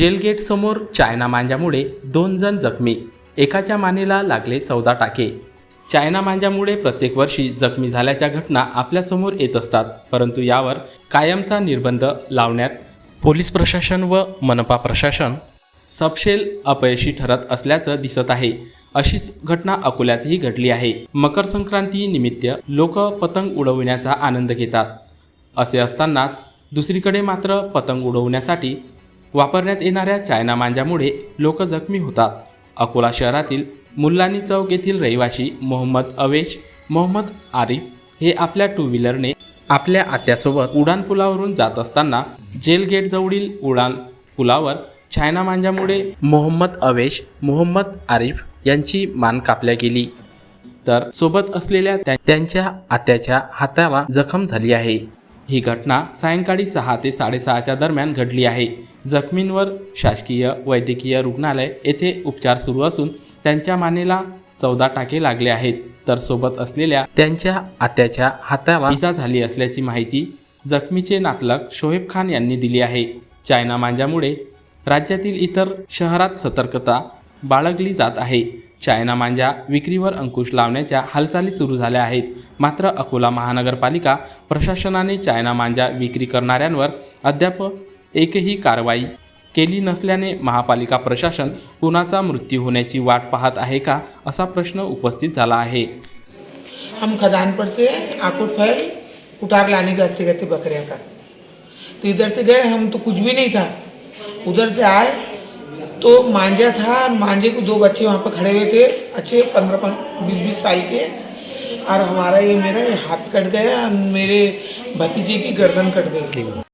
जेलगेटसमोर China मांजामुळे दोन जण जखमी एकाच्या मानेला लागले चौदा टाके. चायना मांजामुळे प्रत्येक वर्षी जखमी झाल्याच्या घटना आपल्यासमोर येत असतात परंतु यावर कायमचा निर्बंध लावण्यात पोलीस प्रशासन व मनपा प्रशासन सपशेल अपयशी ठरत असल्याचं दिसत आहे. अशीच घटना अकोल्यातही घडली आहे. मकर संक्रांती निमित्त लोक पतंग उडविण्याचा आनंद घेतात. असे असतानाच दुसरीकडे मात्र पतंग उडवण्यासाठी वापरण्यात येणाऱ्या चायना मांजामुळे लोक जखमी होतात. अकोला शहरातील मुल्लानी चौक येथील रहिवासी मोहम्मद अवेश मोहम्मद आरिफ हे आपल्या टू व्हीलरने आपल्या आत्यासोबत उडान पुलावरून जात असताना जेल गेट जवळील उडान पुलावर चायना मांजामुळे मोहम्मद अवेश मोहम्मद आरिफ यांची मान कापल्या गेली. तर सोबत असलेल्या त्यांच्या आत्याच्या हाताला जखम झाली आहे. ही घटना सायंकाळी सहा ते साडेसहाच्या दरम्यान घडली आहे. जखमींवर शासकीय वैद्यकीय रुग्णालय येथे उपचार सुरू असून त्यांच्या मानेला चौदा टाके लागले आहेत. तर सोबत असलेल्या त्यांच्या आत्याच्या हाताला इजा झाली असल्याची माहिती जखमीचे नातलग शोहेब खान यांनी दिली आहे. चायना मांजामुळे राज्यातील इतर शहरात सतर्कता बाळगली जात आहे. चायना मांजा विक्रीवर अंकुश लावण्याच्या हालचाली सुरू झाल्या आहेत. मात्र अकोला महानगरपालिका प्रशासनाने चायना मांजा विक्री करणाऱ्यांवर अद्याप एकही कारवाई केली नसल्याने महापालिका प्रशासन कुणाचा मृत्यू होण्याची वाट पाहत आहे का असा प्रश्न उपस्थित झाला आहे. हम खदान पर से आकुट फैल उतार लाने के वास्ते गए थे बकरिया का तो इधर से गए हम तो कुछ भी नहीं था। उधर से आए तो मांझा था मांझे को दो बच्चे वहाँ पर खड़े हुए थे अच्छे पंद्रह बीस बीस साल के। और हमारा ये मेरा ये हाथ कट गया और मेरे भतीजे की गर्दन कट गई।